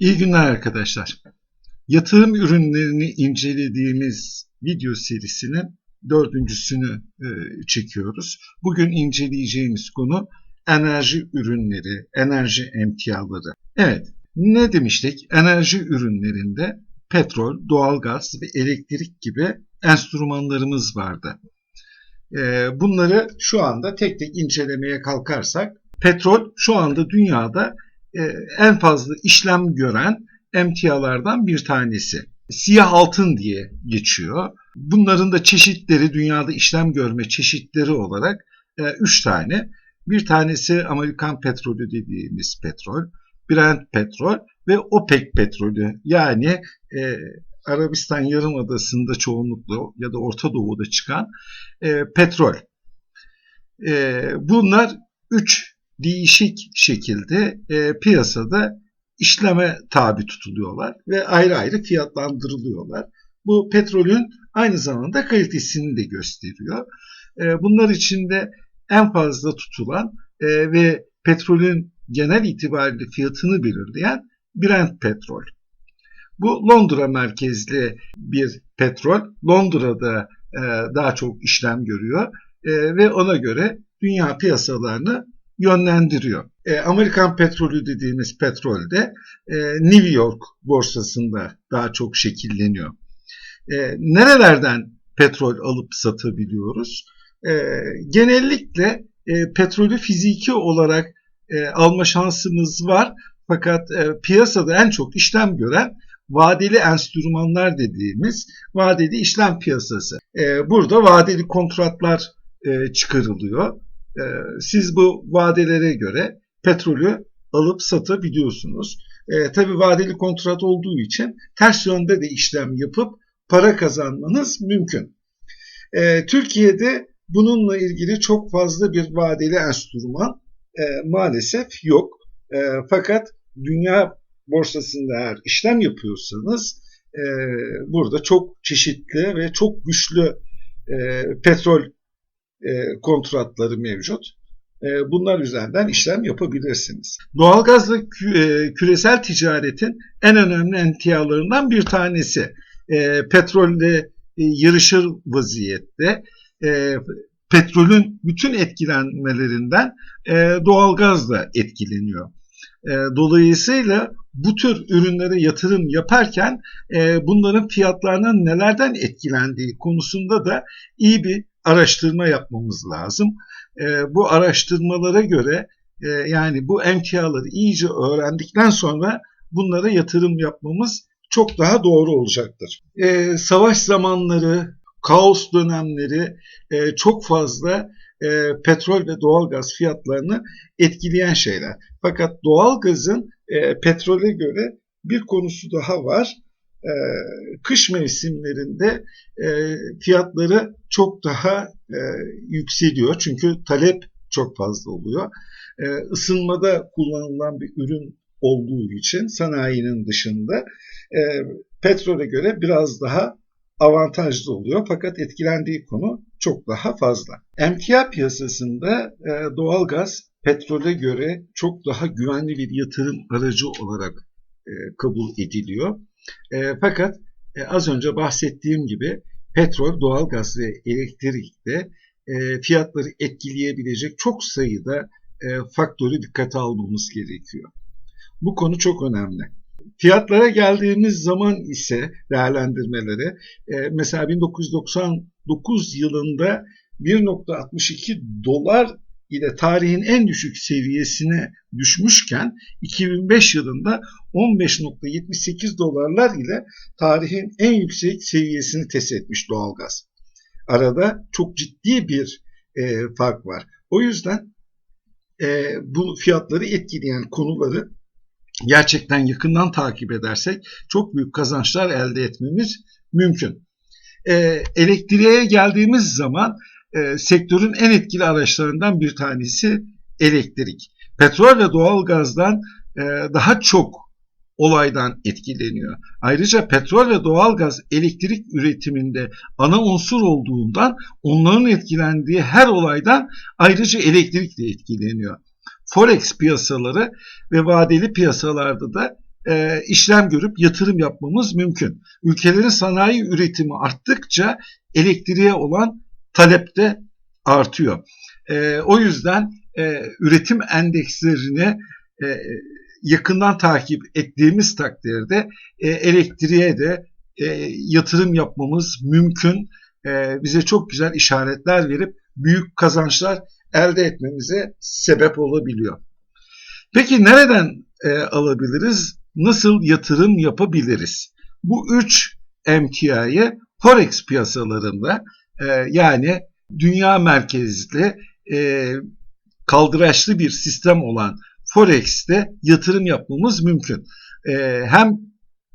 İyi günler arkadaşlar. Yatırım ürünlerini incelediğimiz video serisinin dördüncüsünü e, çekiyoruz. Bugün inceleyeceğimiz konu enerji ürünleri, enerji emtiaları. Evet, ne demiştik? Enerji ürünlerinde petrol, doğalgaz ve elektrik gibi enstrümanlarımız vardı. E, bunları şu anda tek tek incelemeye kalkarsak, petrol şu anda dünyada en fazla işlem gören emtialardan bir tanesi. Siyah altın diye geçiyor. Bunların da çeşitleri dünyada işlem görme çeşitleri olarak 3 e, tane. Bir tanesi Amerikan petrolü dediğimiz petrol, Brent petrol ve OPEC petrolü. Yani e, Arabistan Yarımadası'nda çoğunlukla ya da Orta Doğu'da çıkan e, petrol. E, bunlar 3 değişik şekilde e, piyasada işleme tabi tutuluyorlar ve ayrı ayrı fiyatlandırılıyorlar. Bu petrolün aynı zamanda kalitesini de gösteriyor. E, bunlar içinde en fazla tutulan e, ve petrolün genel itibariyle fiyatını belirleyen Brent petrol. Bu Londra merkezli bir petrol. Londra'da e, daha çok işlem görüyor e, ve ona göre dünya piyasalarını yönlendiriyor. E, Amerikan petrolü dediğimiz petrol de e, New York borsasında daha çok şekilleniyor. E, nerelerden petrol alıp satabiliyoruz? E, genellikle e, petrolü fiziki olarak e, alma şansımız var. Fakat e, piyasada en çok işlem gören vadeli enstrümanlar dediğimiz vadeli işlem piyasası. E, burada vadeli kontratlar e, çıkarılıyor ee, siz bu vadelere göre petrolü alıp satabiliyorsunuz. E, tabii vadeli kontrat olduğu için ters yönde de işlem yapıp para kazanmanız mümkün. E, Türkiye'de bununla ilgili çok fazla bir vadeli enstrüman e, maalesef yok. E, fakat dünya borsasında eğer işlem yapıyorsanız e, burada çok çeşitli ve çok güçlü e, petrol e, kontratları mevcut. E, bunlar üzerinden işlem yapabilirsiniz. Doğalgazla e, küresel ticaretin en önemli emtialarından bir tanesi. E, petrolle yarışır vaziyette. Petrolün bütün etkilenmelerinden doğalgaz da etkileniyor. Dolayısıyla bu tür ürünlere yatırım yaparken bunların fiyatlarının nelerden etkilendiği konusunda da iyi bir araştırma yapmamız lazım. E, bu araştırmalara göre e, yani bu emtiaları iyice öğrendikten sonra bunlara yatırım yapmamız çok daha doğru olacaktır. E, savaş zamanları, kaos dönemleri e, çok fazla e, petrol ve doğalgaz fiyatlarını etkileyen şeyler. Fakat doğalgazın e, petrole göre bir konusu daha var e, kış mevsimlerinde e, fiyatları çok daha e, yükseliyor. Çünkü talep çok fazla oluyor. E, ısınmada kullanılan bir ürün olduğu için sanayinin dışında e, petrole göre biraz daha avantajlı oluyor. Fakat etkilendiği konu çok daha fazla. Emtia piyasasında e, doğalgaz petrole göre çok daha güvenli bir yatırım aracı olarak e, kabul ediliyor. E, fakat e, az önce bahsettiğim gibi petrol, doğalgaz ve elektrikte e, fiyatları etkileyebilecek çok sayıda e, faktörü dikkate almamız gerekiyor. Bu konu çok önemli. Fiyatlara geldiğimiz zaman ise değerlendirmelere e, mesela 1999 yılında 1.62 dolar ile tarihin en düşük seviyesine düşmüşken 2005 yılında 15.78 dolarlar ile tarihin en yüksek seviyesini test etmiş doğalgaz. Arada çok ciddi bir e, fark var. O yüzden e, bu fiyatları etkileyen konuları gerçekten yakından takip edersek çok büyük kazançlar elde etmemiz mümkün. E, elektriğe geldiğimiz zaman e, sektörün en etkili araçlarından bir tanesi elektrik. Petrol ve doğalgazdan e, daha çok olaydan etkileniyor. Ayrıca petrol ve doğalgaz elektrik üretiminde ana unsur olduğundan onların etkilendiği her olaydan ayrıca elektrik de etkileniyor. Forex piyasaları ve vadeli piyasalarda da e, işlem görüp yatırım yapmamız mümkün. Ülkelerin sanayi üretimi arttıkça elektriğe olan talep de artıyor. E, o yüzden e, üretim endekslerini e, yakından takip ettiğimiz takdirde e, elektriğe de e, yatırım yapmamız mümkün. E, bize çok güzel işaretler verip büyük kazançlar elde etmemize sebep olabiliyor. Peki nereden e, alabiliriz? Nasıl yatırım yapabiliriz? Bu üç emtiayı Forex piyasalarında e, yani dünya merkezli e, kaldıraçlı bir sistem olan Forex'te yatırım yapmamız mümkün. E, hem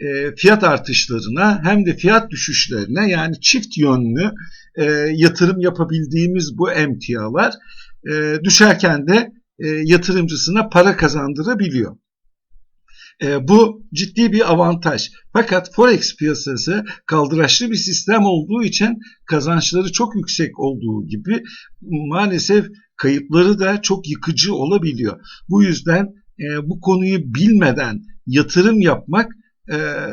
e, fiyat artışlarına hem de fiyat düşüşlerine yani çift yönlü e, yatırım yapabildiğimiz bu emtialar e, düşerken de e, yatırımcısına para kazandırabiliyor. E, bu ciddi bir avantaj. Fakat Forex piyasası kaldıraçlı bir sistem olduğu için kazançları çok yüksek olduğu gibi maalesef kayıpları da çok yıkıcı olabiliyor. Bu yüzden e, bu konuyu bilmeden yatırım yapmak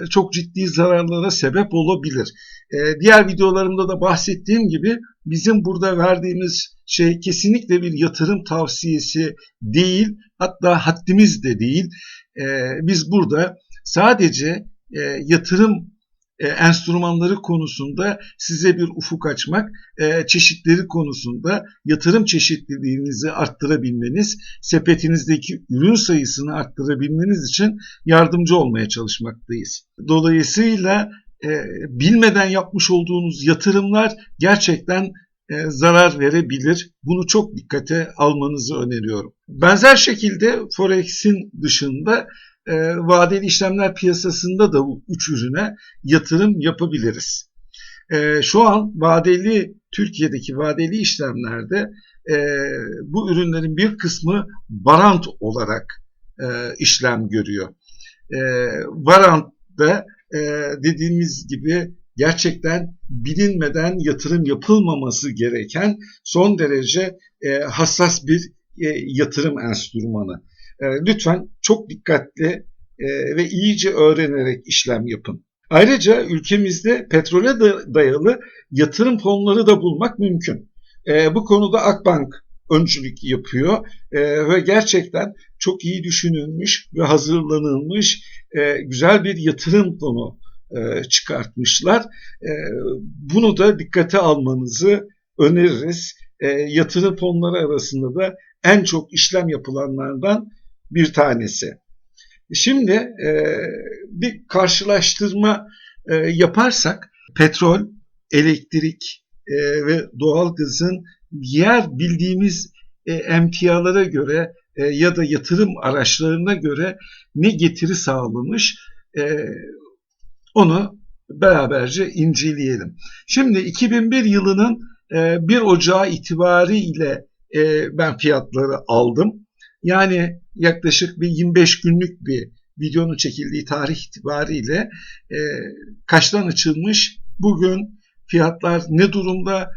çok ciddi zararlara sebep olabilir. E, diğer videolarımda da bahsettiğim gibi bizim burada verdiğimiz şey kesinlikle bir yatırım tavsiyesi değil, hatta haddimiz de değil. E, biz burada sadece yatırım enstrümanları konusunda size bir ufuk açmak, çeşitleri konusunda yatırım çeşitliliğinizi arttırabilmeniz, sepetinizdeki ürün sayısını arttırabilmeniz için yardımcı olmaya çalışmaktayız. Dolayısıyla bilmeden yapmış olduğunuz yatırımlar gerçekten zarar verebilir. Bunu çok dikkate almanızı öneriyorum. Benzer şekilde Forex'in dışında e, vadeli işlemler piyasasında da bu üç ürüne yatırım yapabiliriz. E, şu an vadeli Türkiye'deki vadeli işlemlerde e, bu ürünlerin bir kısmı varant olarak e, işlem görüyor. E, varantta e, dediğimiz gibi gerçekten bilinmeden yatırım yapılmaması gereken son derece e, hassas bir e, yatırım enstrümanı. E, lütfen çok dikkatli e, ve iyice öğrenerek işlem yapın. Ayrıca ülkemizde petrole dayalı yatırım fonları da bulmak mümkün. E, bu konuda Akbank öncülük yapıyor ve gerçekten çok iyi düşünülmüş ve hazırlanılmış güzel bir yatırım fonu çıkartmışlar. Bunu da dikkate almanızı öneririz. Yatırım fonları arasında da en çok işlem yapılanlardan bir tanesi. Şimdi e, bir karşılaştırma e, yaparsak petrol, elektrik e, ve doğalgazın diğer bildiğimiz e, emtialara göre e, ya da yatırım araçlarına göre ne getiri sağlamış e, onu beraberce inceleyelim. Şimdi 2001 yılının e, 1 Ocağı itibariyle e, ben fiyatları aldım. Yani yaklaşık bir 25 günlük bir videonun çekildiği tarih itibariyle e, kaçtan açılmış, bugün fiyatlar ne durumda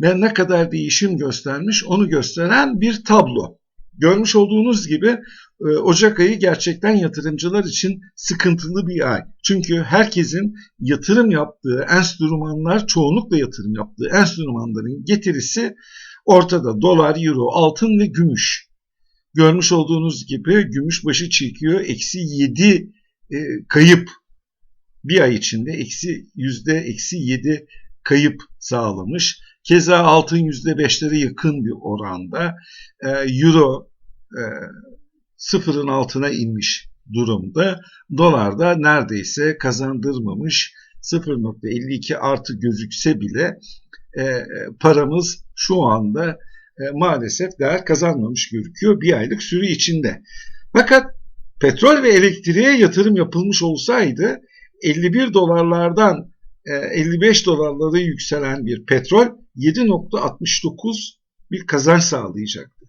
ve ne kadar değişim göstermiş onu gösteren bir tablo. Görmüş olduğunuz gibi e, Ocak ayı gerçekten yatırımcılar için sıkıntılı bir ay. Çünkü herkesin yatırım yaptığı enstrümanlar, çoğunlukla yatırım yaptığı enstrümanların getirisi ortada. Dolar, euro, altın ve gümüş. Görmüş olduğunuz gibi gümüş başı çekiyor. Eksi 7 e, kayıp bir ay içinde eksi yüzde eksi 7 kayıp sağlamış. Keza altın yüzde beşlere yakın bir oranda. E, Euro e, sıfırın altına inmiş durumda. Dolar da neredeyse kazandırmamış 0.52 artı gözükse bile e, paramız şu anda e, maalesef değer kazanmamış gözüküyor bir aylık süre içinde. Fakat petrol ve elektriğe yatırım yapılmış olsaydı 51 dolarlardan 55 e, dolarlara yükselen bir petrol 7.69 bir kazanç sağlayacaktı.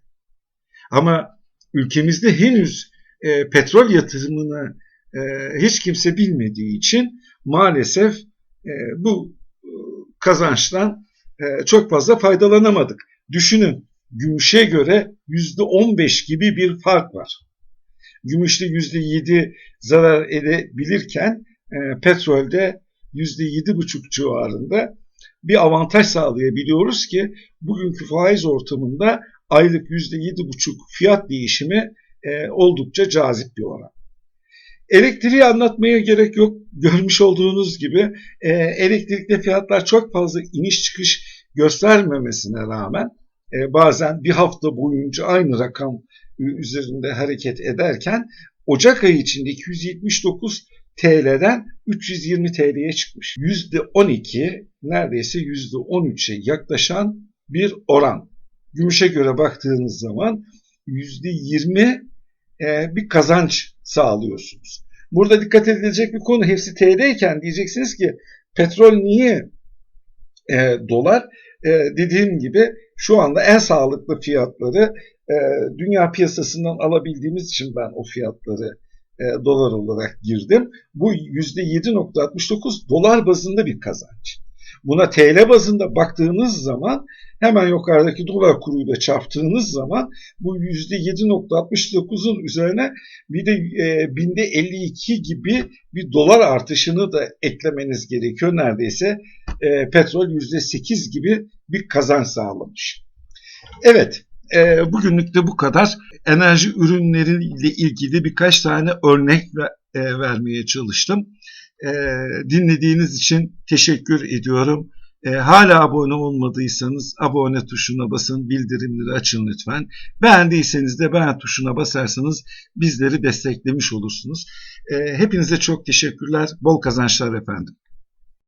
Ama ülkemizde henüz e, petrol yatırımını e, hiç kimse bilmediği için maalesef e, bu e, kazançtan e, çok fazla faydalanamadık. Düşünün gümüşe göre yüzde on beş gibi bir fark var. gümüşte %7 zarar edebilirken e, petrolde %7,5 civarında bir avantaj sağlayabiliyoruz ki bugünkü faiz ortamında aylık %7,5 fiyat değişimi e, oldukça cazip bir oran. Elektriği anlatmaya gerek yok. Görmüş olduğunuz gibi e, elektrikte fiyatlar çok fazla iniş çıkış göstermemesine rağmen e, bazen bir hafta boyunca aynı rakam üzerinde hareket ederken Ocak ayı içinde 279 TL'den 320 TL'ye çıkmış. %12 neredeyse %13'e yaklaşan bir oran. Gümüşe göre baktığınız zaman %20 e, bir kazanç sağlıyorsunuz. Burada dikkat edilecek bir konu hepsi TL iken diyeceksiniz ki petrol niye e, dolar? E, dediğim gibi şu anda en sağlıklı fiyatları e, dünya piyasasından alabildiğimiz için ben o fiyatları e, dolar olarak girdim. Bu %7.69 dolar bazında bir kazanç. Buna TL bazında baktığınız zaman hemen yukarıdaki dolar kuruyla çarptığınız zaman bu %7.69'un üzerine bir de e, binde 52 gibi bir dolar artışını da eklemeniz gerekiyor. Neredeyse e, petrol %8 gibi bir kazanç sağlamış. Evet, e, bugünlük de bu kadar. Enerji ürünleriyle ilgili birkaç tane örnek ve, e, vermeye çalıştım. E, dinlediğiniz için teşekkür ediyorum. E, hala abone olmadıysanız abone tuşuna basın, bildirimleri açın lütfen. Beğendiyseniz de beğen tuşuna basarsanız bizleri desteklemiş olursunuz. E, hepinize çok teşekkürler, bol kazançlar efendim.